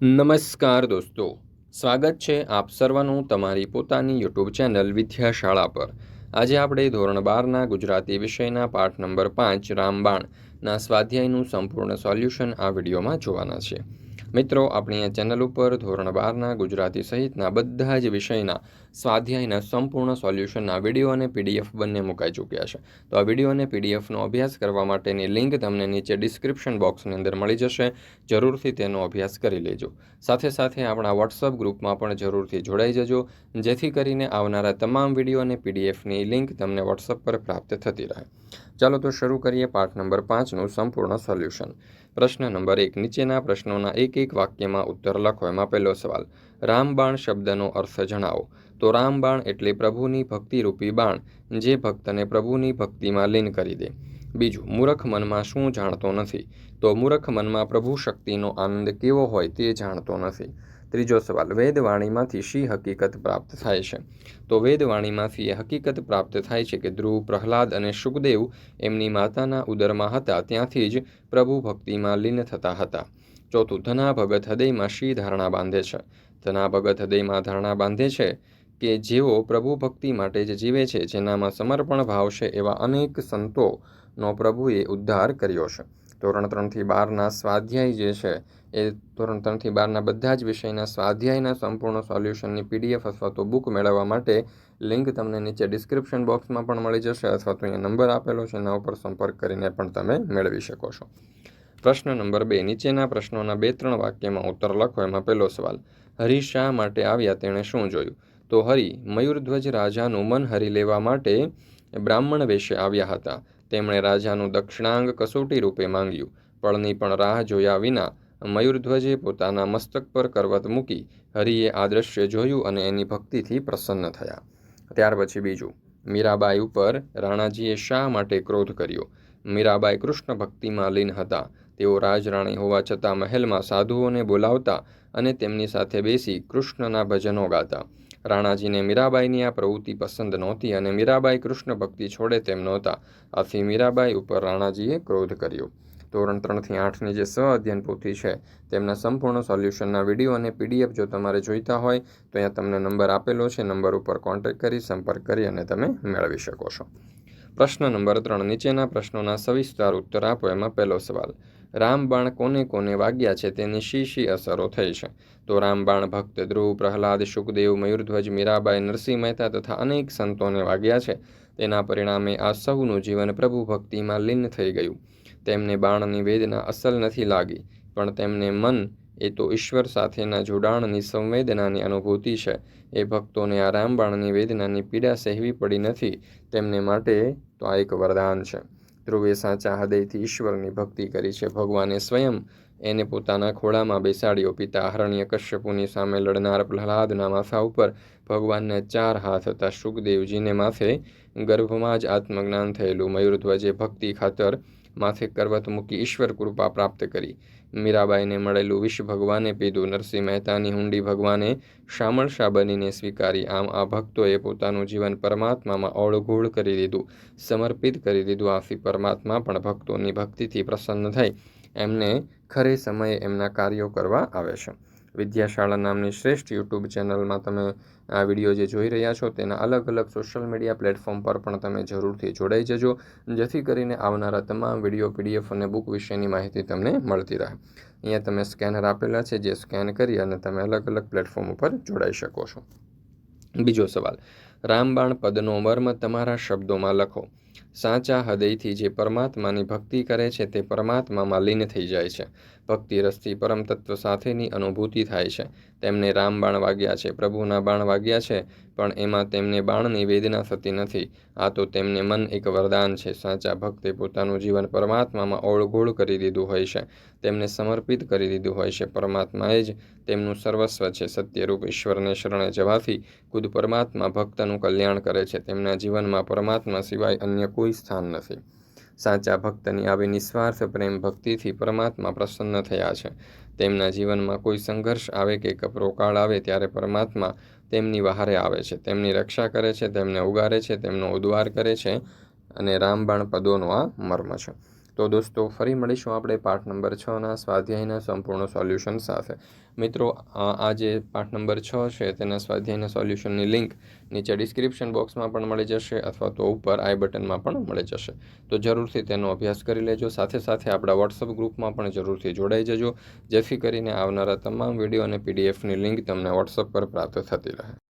નમસ્કાર દોસ્તો. સ્વાગત છે આપ સર્વનું તમારી પોતાની યુટ્યુબ ચેનલ વિદ્યાશાળા પર. આજે આપણે ધોરણ બારના ગુજરાતી વિષયના પાઠ નંબર પાંચ રામબાણના સ્વાધ્યાયનું સંપૂર્ણ સોલ્યુશન આ વિડીયોમાં જોવાના છે. મિત્રો, આપણી આ ચેનલ ઉપર ધોરણ બારના, ગુજરાતી સહિતના બધા જ વિષયના સ્વાધ્યાયના સંપૂર્ણ સોલ્યુશનના વીડિયો અને પીડીએફ બંને મુકાઈ ચૂક્યા છે. તો આ વીડિયો અને પીડીએફનો અભ્યાસ કરવા માટેની લિંક તમને નીચે ડિસ્ક્રિપ્શન બોક્સની અંદર મળી જશે. જરૂરથી તેનો અભ્યાસ કરી લેજો. સાથે સાથે આપણા વોટ્સઅપ ગ્રુપમાં પણ જરૂરથી જોડાઈ જજો, જેથી કરીને આવનારા તમામ વીડિયો અને પીડીએફની લિંક તમને વોટ્સઅપ પર પ્રાપ્ત થતી રહે. ચાલો તો શરૂ કરીએ પાઠ નંબર પાંચનું સંપૂર્ણ સોલ્યુશન. પ્રશ્ન નંબર એક. નીચેના પ્રશ્નોના એક એક વાક્યમાં ઉત્તર લખો. એમાં પહેલો સવાલ, રામબાણ શબ્દનો અર્થ જણાવો. તો રામબાણ એટલે પ્રભુની ભક્તિરૂપી બાણ, જે ભક્તને પ્રભુની ભક્તિમાં લીન કરી દે. બીજું, મૂરખ મનમાં શું જાણતો નથી? તો મૂરખ મનમાં પ્રભુ શક્તિનો આનંદ કેવો હોય તે જાણતો નથી. ત્રીજો સવાલ, વેદવાણીમાંથી શી હકીકત પ્રાપ્ત થાય છે? તો વેદવાણીમાંથી એ હકીકત પ્રાપ્ત થાય છે કે ધ્રુવ, પ્રહલાદ અને સુખદેવ એમની માતાના ઉદરમાં હતા, ત્યાંથી જ પ્રભુ ભક્તિમાં લીન થતા હતા. ચોથું ધના ભગત હૃદયમાં શી ધારણા બાંધે છે? ધના ભગત હૃદયમાં ધારણા બાંધે છે કે જેઓ પ્રભુ ભક્તિ માટે જ જીવે છે, જેનામાં સમર્પણ ભાવ છે એવા અનેક સંતોનો પ્રભુએ ઉદ્ધાર કર્યો છે. ધોરણ ત્રણથી બારના સ્વાધ્યાય જે છે, એ ધોરણ ત્રણથી બારના બધા જ વિષયના સ્વાધ્યાયના સંપૂર્ણ સોલ્યુશનની પીડીએફ અથવા તો બુક મેળવવા માટે લિંક તમને નીચે ડિસ્ક્રિપ્શન બોક્સમાં પણ મળી જશે અથવા તો અહીંયા નંબર આપેલો છે, એના ઉપર સંપર્ક કરીને પણ તમે મેળવી શકો છો. પ્રશ્ન નંબર બે, નીચેના પ્રશ્નોના બે ત્રણ વાક્યમાં ઉત્તર લખો, એમાં પહેલો સવાલ. હરી શા માટે આવ્યા? તેણે શું જોયું? તો હરિ, મયુરધ્વજ રાજાનું મન હરી લેવા માટે બ્રાહ્મણ વેશે આવ્યા હતા. તેમણે રાજાનું દક્ષિણાંગ કસોટી રૂપે માંગ્યું. પળની પણ રાહ જોયા વિના મયુરધ્વજે પોતાના મસ્તક પર કરવત મૂકી હરિએ આ દ્રશ્ય જોયું અને એની ભક્તિથી પ્રસન્ન થયા. ત્યાર પછી બીજું, મીરાબાઈ ઉપર રાણાજીએ શા માટે ક્રોધ કર્યો? મીરાબાઈ કૃષ્ણ ભક્તિમાં લીન હતા. તેઓ રાજરાણી હોવા છતાં મહેલમાં સાધુઓને બોલાવતા અને તેમની સાથે બેસી કૃષ્ણના ભજનો ગાતા. રાણાજીને મીરાબાઈની આ પ્રવૃત્તિ પસંદ નહોતી અને મીરાબાઈ કૃષ્ણ ભક્તિ છોડે તેમ નહોતા. આથી મીરાબાઈ ઉપર રાણાજીએ ક્રોધ કર્યો. ધોરણ ત્રણથી આઠની જે સ્વ અધ્યયન પોથી છે, તેમના સંપૂર્ણ સોલ્યુશનના વીડિયો અને પીડીએફ જો તમારે જોઈતા હોય, તો અહીંયા તમને નંબર આપેલો છે. નંબર ઉપર કોન્ટેક્ટ કરી, સંપર્ક કરી અને તમે મેળવી શકો છો. પ્રશ્ન નંબર ત્રણ, નીચેના પ્રશ્નોના સવિસ્તાર ઉત્તર આપો, એમાં પહેલો સવાલ રામબાણ કોને કોને વાગ્યા છે તેની શી શી અસરો થઈ છે? તો રામબાણ ભક્ત, ધ્રુવ, પ્રહલાદ સુખદેવ મયુરધ્વજ, મીરાબાઈ, નરસિંહ મહેતા તથા અનેક સંતોને વાગ્યા છે. તેના પરિણામે આ સૌનું જીવન પ્રભુ ભક્તિમાં લીન થઈ ગયું. તેમને બાણની વેદના અસલ નથી લાગી, પણ તેમને મન એ તો ઈશ્વર સાથેના જોડાણની સંવેદનાની અનુભૂતિ છે. એ ભક્તોને આ રામબાણની વેદનાની પીડા સહેવી પડી નથી, તેમને માટે તો આ એક વરદાન છે. ધ્રુવે સાચા હૃદયથી ઈશ્વરની ભક્તિ કરી છે. ભગવાને સ્વયં એને પોતાના ખોળામાં બેસાડ્યો. પિતા હરણ્ય કશ્યપુની સામે લડનાર પ્રહલાદના માથા ઉપર ભગવાનને ચાર હાથ હતા. સુખદેવજીને માથે ગર્ભમાં જ આત્મજ્ઞાન થયેલું. મયુરધ્વજે ભક્તિ ખાતર માથે કરવત મૂકી ઈશ્વર કૃપા પ્રાપ્ત કરી. મીરાબાઈને મળેલું વિષ ભગવાને પીધું, નરસિંહ મહેતાની હુંડી ભગવાને શામળશા બનીને સ્વીકારી. આમ આ ભક્તોએ પોતાનું જીવન પરમાત્મામાં ઓળઘોળ કરી દીધું, સમર્પિત કરી દીધું. આથી પરમાત્મા પણ ભક્તોની ભક્તિથી પ્રસન્ન થઈ. એમને ખરે સમયે એમના કાર્યો કરવા આવે છે. વિદ્યાશાળા નામની શ્રેષ્ઠ યુટ્યુબ ચેનલમાં તમે આ વીડિયો જે જોઈ રહ્યા છો તેના અલગ અલગ સોશિયલ મીડિયા પ્લેટફોર્મ પર પણ તમે જરૂરથી જોડાઈ જજો, જેથી કરીને આવનારા તમામ વીડિયો, પીડીએફ અને બુક વિશેની માહિતી તમને મળતી રહે. અહીંયા તમે સ્કેનર આપેલા છે જે સ્કેન કરી અને તમે અલગ અલગ પ્લેટફોર્મ ઉપર જોડાઈ શકો છો. બીજો સવાલ, રામબાણ પદનો મર્મ તમારા શબ્દોમાં લખો. સાચા હૃદયથી જે પરમાત્માની ભક્તિ કરે છે તે પરમાત્મામાં લીન થઈ જાય છે. ભક્તિ રસથી પરમ સાથેની અનુભૂતિ થાય છે. તેમને રામ બાણ વાગ્યા છે, પ્રભુના બાણ વાગ્યા છે, પણ એમાં તેમને બાણની વેદના થતી નથી. આ તો તેમને મન એક વરદાન છે. સાચા ભક્તે પોતાનું જીવન પરમાત્મામાં ઓળઘોળ કરી દીધું હોય છે. તેમને સમર્પિત કરી દીધું હોય છે. પરમાત્માએ જ તેમનું સર્વસ્વ છે. સત્યરૂપ ઈશ્વરને શરણે જવાથી ખુદ પરમાત્મા ભક્તનું કલ્યાણ કરે છે. તેમના જીવનમાં પરમાત્મા સિવાય અન્ય કોઈ સ્થાન નથી. સાચા ભક્તની આવી નિસ્વાર્થ પ્રેમ ભક્તિથી પરમાત્મા પ્રસન્ન થયા છે. તેમના જીવનમાં કોઈ સંઘર્ષ આવે કે કપરો કાળ આવે ત્યારે પરમાત્મા તેમની વહારે આવે છે. તેમની રક્ષા કરે છે, તેમને ઉગારે છે, તેમનો ઉદ્વાર કરે છે અને રામબાણ પદોનો આ મર્મ છે. તો દોસ્તો, ફરી મળીશું આપણે પાઠ નંબર છના સ્વાધ્યાયના સંપૂર્ણ સોલ્યુશન સાથે. મિત્રો આ જે પાઠ નંબર છ છે, તેના સ્વાધ્યાયના સોલ્યુશનની લિંક નીચે ડિસ્ક્રિપ્શન બોક્સમાં પણ મળી જશે અથવા તો ઉપર આઈ બટનમાં પણ મળી જશે. તો જરૂરથી તેનો અભ્યાસ કરી લેજો. સાથે સાથે આપણા વોટ્સઅપ ગ્રુપમાં પણ જરૂરથી જોડાઈ જજો. જેથી કરીને આવનારા તમામ વીડિયો અને પીડીએફની લિંક તમને વોટ્સઅપ પર પ્રાપ્ત થતી રહે.